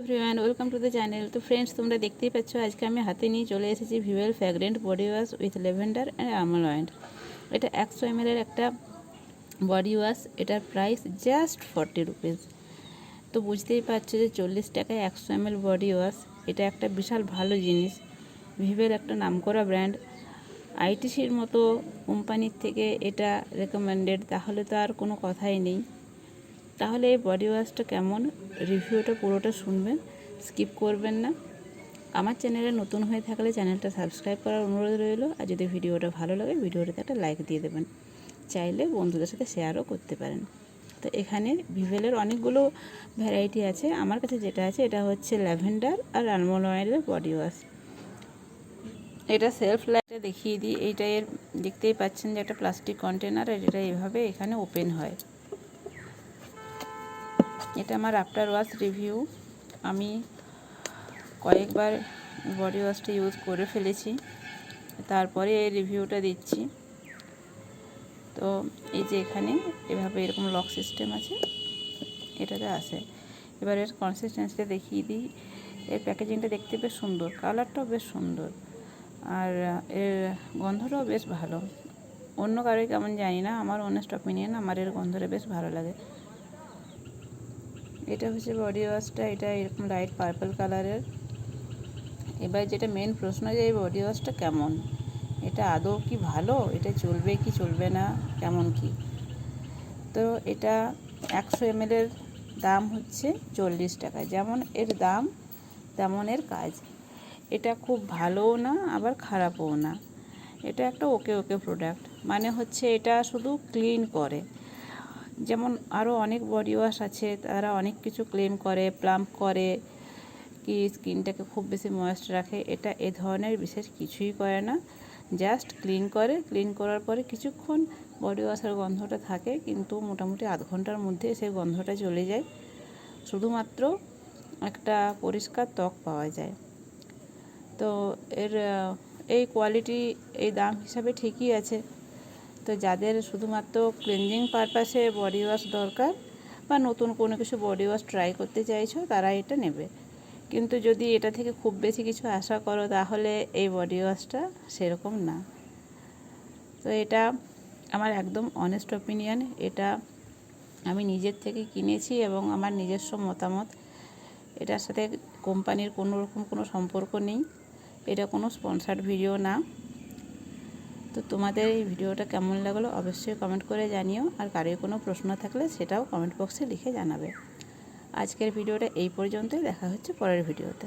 Everyone welcome to the channel তো friends তোমরা দেখতেই পাচ্ছ, আজকে আমি হাতে নিয়ে চলে এসেছি Vivel ফ্র্যাগ্রেন্ট body wash with lavender and আমল অয়েন্ট এটা একশো এম এর একটা বডি ওয়াশ এটার প্রাইস জাস্ট ফর্টি রুপিস তো বুঝতেই পারছ যে চল্লিশ টাকায় একশো এম এল বডি ওয়াশ এটা একটা বিশাল ভালো জিনিস। ভিভেল একটা নামকরা ব্র্যান্ড আইটিসির মতো কোম্পানির থেকে এটা রেকমেন্ডেড তাহলে তো আর কোনো কথাই নেই। তাহলে এই বডি ওয়াশটা কেমন? রিভিউটা পুরোটা শুনবেন স্কিপ করবেন না। আমার চ্যানেলে নতুন হয়ে থাকলে চ্যানেলটা সাবস্ক্রাইব করার অনুরোধ রইল, আর যদি ভিডিওটা ভালো লাগে, ভিডিওটাতে একটা লাইক দিয়ে দেবেন। চাইলে বন্ধুদের সাথে শেয়ারও করতে পারেন। তো এখানে ভিভেলের অনেকগুলো ভ্যারাইটি আছে। আমার কাছে যেটা আছে, এটা হচ্ছে ল্যাভেন্ডার আর আলমন্ড অয়েলের বডি ওয়াশ এটা সেলফ লাইটে দেখিয়ে দিই। এইটা এর দেখতেই পাচ্ছেন যে একটা প্লাস্টিক কন্টেনার আর এটা এভাবে এখানে ওপেন হয়। এটা আমার আফটার ওয়াশ রিভিউ আমি কয়েকবার বডি ওয়াশটা ইউজ করে ফেলেছি। তারপরে এই রিভিউটা দিচ্ছি। তো এই যে এখানে এভাবে এরকম লক সিস্টেম আছে, এটাতে আসে এবার এর কনসিস্টেন্সিটা দেখিয়ে দিই। এর প্যাকেজিংটা দেখতে বেশ সুন্দর কালারটাও বেশ সুন্দর। আর এর গন্ধটাও বেশ ভালো। অন্য কারোই কেমন জানি না, আমার অনেস্ট অপিনিয়ন আমার এর গন্ধটা বেশ ভালো লাগে। এটা হচ্ছে বডি ওয়াশটা এটা এরকম লাইট পার্পল কালারের এবার যেটা মেন প্রশ্ন যে, এই বডি ওয়াশটা কেমন? এটা আদৌ কি ভালো? এটা চলবে কি চলবে না? কেমন কি? তো এটা একশো এমএলের দাম হচ্ছে চল্লিশ টাকা। যেমন এর দাম, তেমন এর কাজ। এটা খুব ভালোও না, আবার খারাপও না। এটা একটা ওকে ওকে প্রোডাক্ট মানে হচ্ছে এটা শুধু ক্লিন করে। যেমন আরও অনেক বডি ওয়াশ আছে, তারা অনেক কিছু ক্লেম করে প্লাম্প করে, কি স্কিনটাকে খুব বেশি ময়েস্ট রাখে, এটা এ ধরনের বিশেষ কিছুই করে না। জাস্ট ক্লিন করে ক্লিন করার পরে কিছুক্ষণ বডি ওয়াশের গন্ধটা থাকে, কিন্তু মোটামুটি আধ ঘণ্টার মধ্যে সেই গন্ধটা চলে যায়। শুধুমাত্র একটা পরিষ্কার ত্বক পাওয়া যায়। তো এর এই কোয়ালিটি এই দাম হিসাবে ঠিকই আছে। তো যাদের শুধুমাত্র ক্লিনজিং পারপাসে বডি ওয়াশ দরকার বা নতুন কোনো কিছু বডি ওয়াশ ট্রাই করতে চাইছো, তারা এটা নেবে। কিন্তু যদি এটা থেকে খুব বেশি কিছু আশা করো, তাহলে এই বডি ওয়াশটা সেরকম না। তো এটা আমার একদম অনেস্ট অপিনিয়ন এটা আমি নিজের থেকে কিনেছি এবং আমার নিজস্ব মতামত। এটার সাথে কোম্পানির কোনো রকম কোনো সম্পর্ক নেই। এটা কোনো স্পন্সার্ড ভিডিও না। তো তোমাদের এই ভিডিওটা কেমন লাগল অবশ্যই কমেন্ট করে জানিও। আর কারোর কোনো প্রশ্ন থাকলে সেটাও কমেন্ট বক্সে লিখে জানাবে। আজকের ভিডিওটা এই পর্যন্তই। দেখা হচ্ছে পরের ভিডিওতে।